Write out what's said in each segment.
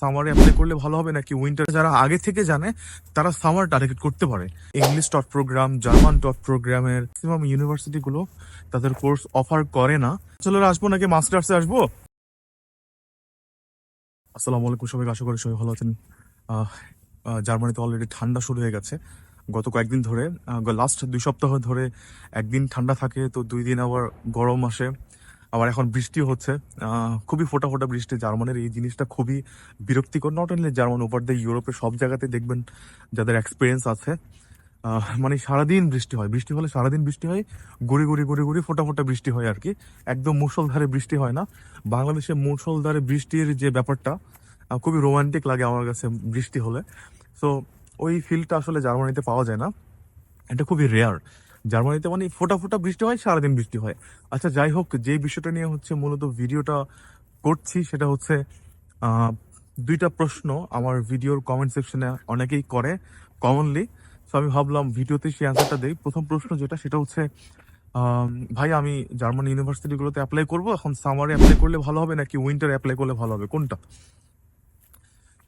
সামারে apply করলে ভালো হবে নাকি উইন্টার যারা আগে থেকে জানে, তারা সামার টার্গেট করতে পারে। English top program German top প্রোগ্রামের ম্যাক্সিমাম ইউনিভার্সিটিগুলো তাদের কোর্স অফার করে না। চলো আসব নাকি মাস্টার্সে আসব? আসসালামু আলাইকুম সবাই আশা করি সবাই ভালো আছেন। জার্মানিতে অলরেডি ঠান্ডা শুরু হয়ে গেছে। গত কয়েকদিন ধরে লাস্ট দুই সপ্তাহ ধরে একদিন ঠান্ডা থাকে, তো দুই দিন আবার গরম আসে। আবার এখন বৃষ্টি হচ্ছে। খুবই ফোটা ফোটা বৃষ্টি। জার্মানির এই জিনিসটা খুবই বিরক্তিকর। Not only German over the ইউরোপের সব জায়গাতে দেখবেন যাদের এক্সপিরিয়েন্স আছে মানে সারাদিন বৃষ্টি হয়। বৃষ্টি হলে সারাদিন বৃষ্টি হয় গুড়ি গুড়ি গুড়ি গুড়ি ফোটা ফোটা বৃষ্টি হয় আর কি একদম মুষলধারে বৃষ্টি হয় না। বাংলাদেশে মুষলধারে বৃষ্টির যে ব্যাপারটা খুবই রোমান্টিক লাগে আমার কাছে বৃষ্টি হলে। সো ওই ফিলটা আসলে জার্মানিতে পাওয়া যায় না। এটা খুবই রেয়ার জার্মানিতে মানে ফোটা ফোটা বৃষ্টি হয়, সারাদিন বৃষ্টি হয়। আচ্ছা যাই হোক, যে বিষয়টা নিয়ে হচ্ছে মূলত ভিডিওটা করছি সেটা হচ্ছে দুইটা প্রশ্ন আমার ভিডিওর কমেন্ট সেকশনে অনেকেই করে কমনলি সো আমি ভাবলাম ভিডিওতে সেই অ্যান্সারটা দেই। প্রথম প্রশ্ন যেটা, সেটা হচ্ছে ভাই, আমি জার্মান ইউনিভার্সিটিগুলোতে অ্যাপ্লাই করব? এখন সামারে অ্যাপ্লাই করলে ভালো হবে নাকি উইন্টার অ্যাপ্লাই করলে ভালো হবে? কোনটা?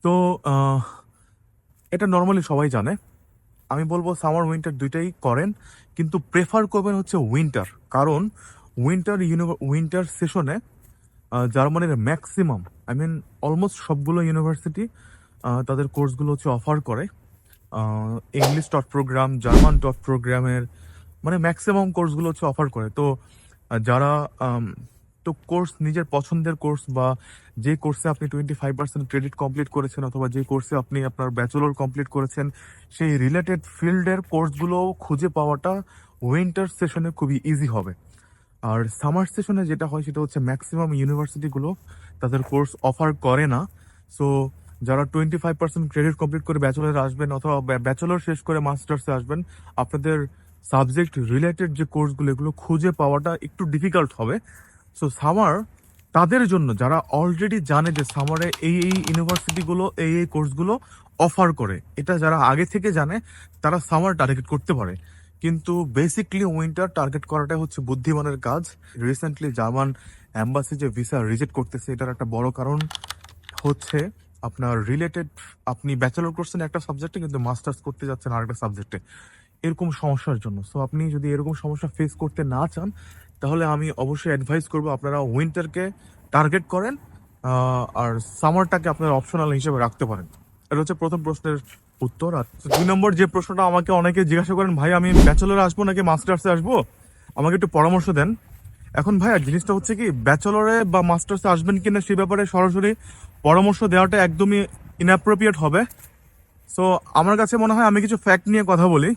তো এটা নর্মালি সবাই জানে। আমি বলব সামার উইন্টার দুইটাই করেন, কিন্তু প্রেফার করবেন হচ্ছে উইন্টার। কারণ উইন্টার উইন্টার সেশনে জার্মানির ম্যাক্সিমাম, আই মিন অলমোস্ট সবগুলো ইউনিভার্সিটি তাদের কোর্সগুলো হচ্ছে অফার করে। English top program, German top প্রোগ্রামের মানে ম্যাক্সিমাম কোর্সগুলো হচ্ছে অফার করে। তো যারা তো কোর্স নিজের পছন্দের কোর্স বা যে কোর্সে আপনি twenty five percent credit complete করেছেন অথবা যে কোর্সে আপনি আপনার ব্যাচেলর কমপ্লিট করেছেন, সেই রিলেটেড ফিল্ডের কোর্সগুলো খুঁজে পাওয়াটা উইন্টার সেশনে খুবই ইজি হবে। আর সামার সেশনে যেটা হয় সেটা হচ্ছে ম্যাক্সিমাম ইউনিভার্সিটিগুলো তাদের কোর্স অফার করে না। সো যারা twenty five percent credit complete করে ব্যাচেলর আসবেন অথবা ব্যাচেলর শেষ করে মাস্টার্সে আসবেন, আপনাদের সাবজেক্ট রিলেটেড যে কোর্সগুলো এগুলো খুঁজে পাওয়াটা একটু ডিফিকাল্ট হবে। সো সামার তাদের জন্য যারা অলরেডি জানে যে সামারে এই এই ইউনিভার্সিটিগুলো এই এই কোর্সগুলো অফার করে, এটা যারা আগে থেকে জানে, তারা সামার টার্গেট করতে পারে। কিন্তু বেসিকলি উইন্টার টার্গেট করাটাই হচ্ছে বুদ্ধিমানের কাজ। রিসেন্টলি জার্মান অ্যাম্বাসি যে ভিসা রিজেক্ট করতেছে, এটার একটা বড় কারণ হচ্ছে আপনার রিলেটেড আপনি ব্যাচেলর করছেন একটা সাবজেক্টে কিন্তু মাস্টার্স করতে যাচ্ছেন আরেকটা সাবজেক্টে এরকম সমস্যার জন্য। সো আপনি যদি এরকম সমস্যা ফেস করতে না চান তাহলে আমি অবশ্যই অ্যাডভাইস করব আপনারা উইন্টারকে টার্গেট করেন আর সামারটাকে আপনারা অপশনাল হিসেবে রাখতে পারেন। এটা হচ্ছে প্রথম প্রশ্নের উত্তর। আর দুই নম্বর যে প্রশ্নটা আমাকে অনেকে জিজ্ঞাসা করেন, ভাই, আমি ব্যাচেলরে আসব নাকি মাস্টার্সে আসব? আমাকে একটু পরামর্শ দেন। এখন ভাই জিনিসটা হচ্ছে কি ব্যাচেলরে বা মাস্টার্সে আসবেন কি না সে ব্যাপারে সরাসরি পরামর্শ দেওয়াটা একদমই ইনঅ্যাপ্রোপ্রিয়েট হবে। সো আমার কাছে মনে হয় আমি কিছু ফ্যাক্ট নিয়ে কথা বলি।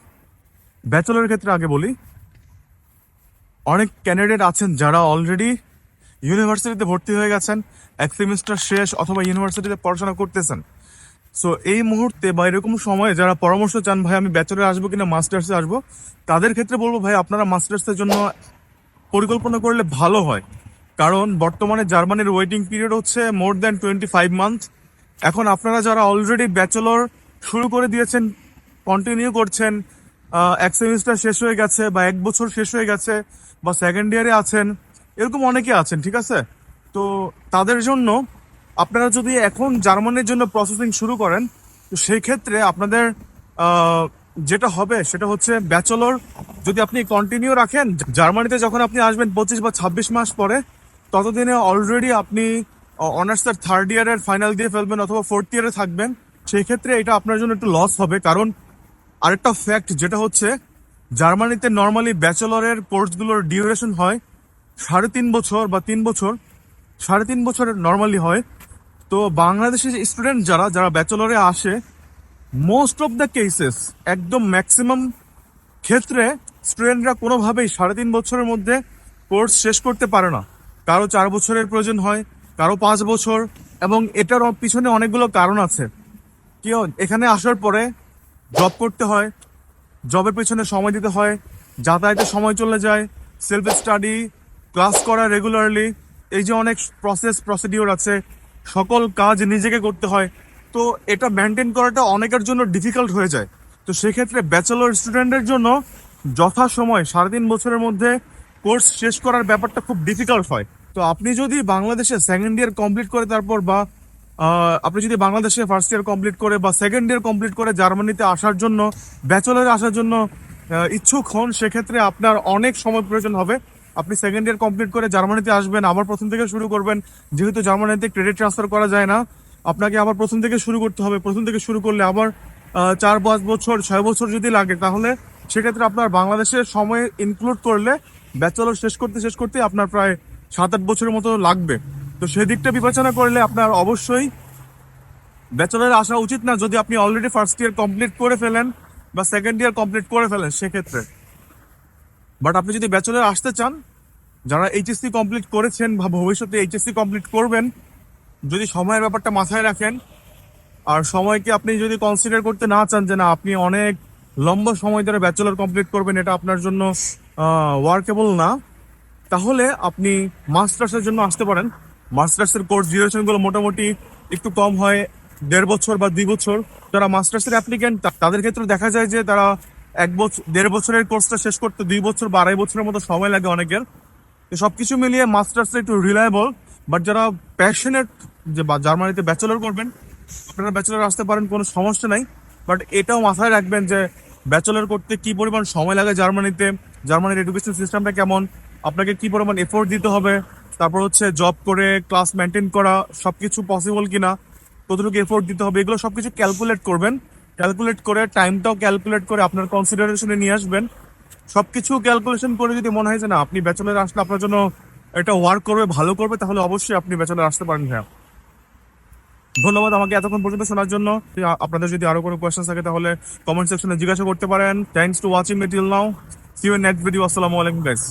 ব্যাচেলরের ক্ষেত্রে আগে বলি অনেক ক্যান্ডিডেট আছেন যারা অলরেডি ইউনিভার্সিটিতে ভর্তি হয়ে গেছেন, এক সেমিস্টার শেষ অথবা ইউনিভার্সিটিতে পড়াশোনা করতেছেন। সো এই মুহূর্তে বা এরকম সময়ে যারা পরামর্শ চান, ভাই, আমি ব্যাচেলরে আসব কিনা মাস্টার্সে আসব? তাদের ক্ষেত্রে বলব, ভাই, আপনারা মাস্টার্সের জন্য পরিকল্পনা করলে ভালো হয়। কারণ বর্তমানে জার্মানির ওয়েটিং পিরিয়ড হচ্ছে more than twenty five month এখন আপনারা যারা অলরেডি ব্যাচেলর শুরু করে দিয়েছেন কন্টিনিউ করছেন এক সেমিস্টার শেষ হয়ে গেছে বা এক বছর শেষ হয়ে গেছে বা সেকেন্ড ইয়ারে আছেন, এরকম অনেকে আছেন, ঠিক আছে? তো তাদের জন্য আপনারা যদি এখন জার্মানির জন্য প্রসেসিং শুরু করেন, তো সেই ক্ষেত্রে আপনাদের যেটা হবে সেটা হচ্ছে ব্যাচেলর যদি আপনি কন্টিনিউ রাখেন, জার্মানিতে যখন আপনি আসবেন পঁচিশ বা ছাব্বিশ মাস পরে, ততদিনে অলরেডি আপনি অনার্সের থার্ড ইয়ারের ফাইনাল দিয়ে ফেলবেন অথবা ফোর্থ ইয়ারে থাকবেন, সেই ক্ষেত্রে এটা আপনার জন্য একটু লস হবে। কারণ আরেকটা ফ্যাক্ট যেটা হচ্ছে, জার্মানিতে নর্মালি ব্যাচেলরের কোর্সগুলোর ডিউরেশন হয় সাড়ে তিন বছর বা তিন বছর। সাড়ে তিন বছরের নর্মালি হয়। তো বাংলাদেশের স্টুডেন্ট যারা যারা ব্যাচেলরে আসে মোস্ট অফ দ্য কেসেস একদম ম্যাক্সিমাম ক্ষেত্রে স্টুডেন্টরা কোনোভাবেই সাড়ে তিন বছরের মধ্যে কোর্স শেষ করতে পারে না। কারও চার বছরের প্রয়োজন হয়, কারও পাঁচ বছর, এবং এটার পিছনে অনেকগুলো কারণ আছে। কি এখানে আসার পরে জব করতে হয় জবের পেছনে সময় দিতে হয় যাতায়াতে সময় চলে যায় সেলফ স্টাডি ক্লাস করা রেগুলারলি এই যে অনেক প্রসেস প্রসিডিওর আছে, সকল কাজ নিজেকে করতে হয়, তো এটা মেনটেন করাটা অনেকের জন্য ডিফিকাল্ট হয়ে যায়। তো সেক্ষেত্রে ব্যাচেলর স্টুডেন্টের জন্য যথাসময় সাড়ে তিন বছরের মধ্যে কোর্স শেষ করার ব্যাপারটা খুব ডিফিকাল্ট হয়। তো আপনি যদি বাংলাদেশে সেকেন্ড ইয়ার কমপ্লিট করে তারপর বা আপনি যদি বাংলাদেশে ফার্স্ট ইয়ার কমপ্লিট করে বা সেকেন্ড ইয়ার কমপ্লিট করে জার্মানিতে আসার জন্য ব্যাচেলারে আসার জন্য ইচ্ছুক হন, সেক্ষেত্রে আপনার অনেক সময় প্রয়োজন হবে। আপনি সেকেন্ড ইয়ার কমপ্লিট করে জার্মানিতে আসবেন, আবার প্রথম থেকে শুরু করবেন। যেহেতু জার্মানিতে ক্রেডিট ট্রান্সফার করা যায় না, আপনাকে আবার প্রথম থেকে শুরু করতে হবে। প্রথম থেকে শুরু করলে আবার চার পাঁচ বছর, ছয় বছর যদি লাগে, তাহলে সেক্ষেত্রে আপনার বাংলাদেশের সময় ইনক্লুড করলে ব্যাচেলর শেষ করতে শেষ করতে আপনার প্রায় সাত আট বছরের মতো লাগবে। তো সেদিকটা বিবেচনা করলে আপনার অবশ্যই ব্যাচেলারে আসা উচিত না যদি আপনি অলরেডি ফার্স্ট ইয়ার কমপ্লিট করে ফেলেন বা সেকেন্ড ইয়ার কমপ্লিট করে ফেলেন সেক্ষেত্রে। বাট আপনি যদি ব্যাচেলার আসতে চান, যারা এইচএসসি কমপ্লিট করেছেন বা ভবিষ্যতে এইচএসসি কমপ্লিট করবেন, যদি সময়ের ব্যাপারটা মাথায় রাখেন, আর সময়কে আপনি যদি কনসিডার করতে না চান যে না, আপনি অনেক লম্বা সময় ধরে ব্যাচেলার কমপ্লিট করবেন, এটা আপনার জন্য ওয়ার্কেবল না, তাহলে আপনি মাস্টার্সের জন্য আসতে পারেন। মাস্টার্সের কোর্স ডিউরেশনগুলো মোটামুটি একটু কম হয়, দেড় বছর বা দুই বছর। যারা মাস্টার্সের অ্যাপ্লিকেন্ট তাদের ক্ষেত্রে দেখা যায় যে তারা এক বছর দেড় বছরের কোর্সটা শেষ করতে দুই বছর বা আড়াই বছরের মতো সময় লাগে অনেকের। তো সব কিছু মিলিয়ে মাস্টার্সটা একটু রিলায়েবল বাট যারা প্যাশনেট যে বা জার্মানিতে ব্যাচেলর করবেন, আপনারা ব্যাচেলর আসতে পারেন, কোনো সমস্যা নাই। বাট এটাও মাথায় রাখবেন যে ব্যাচেলর করতে কি পরিমাণ সময় লাগে জার্মানিতে, জার্মানির এডুকেশন সিস্টেমটা কেমন, আপনাকে কি পরিমাণ এফোর্ট দিতে হবে তারপর হচ্ছে জব করে ক্লাস মেনটেন করা, সবকিছু পসিবল কিনা, কতটুকু এফোর্ট দিতে হবে, এগুলো সবকিছু ক্যালকুলেট করবেন। ক্যালকুলেট করে টাইমটাও ক্যালকুলেট করে আপনার কনসিডারেশনে নিয়ে আসবেন। সবকিছু ক্যালকুলেশন করে যদি মনে হয় যে না, আপনি ব্যাচেলর আসলে আপনার জন্য এটা ওয়ার্ক করবে, ভালো করবে, তাহলে অবশ্যই আপনি ব্যাচেলর আসতে পারেন হ্যাঁ ধন্যবাদ আমাকে এতক্ষণ পর্যন্ত শোনার জন্য। আপনাদের যদি আরও কোনো কোয়েশ্চেন থাকে তাহলে কমেন্ট সেকশনে জিজ্ঞাসা করতে পারেন। Thanks to watching মেটিল now see you next video আসসালামু আলাইকুম গাইস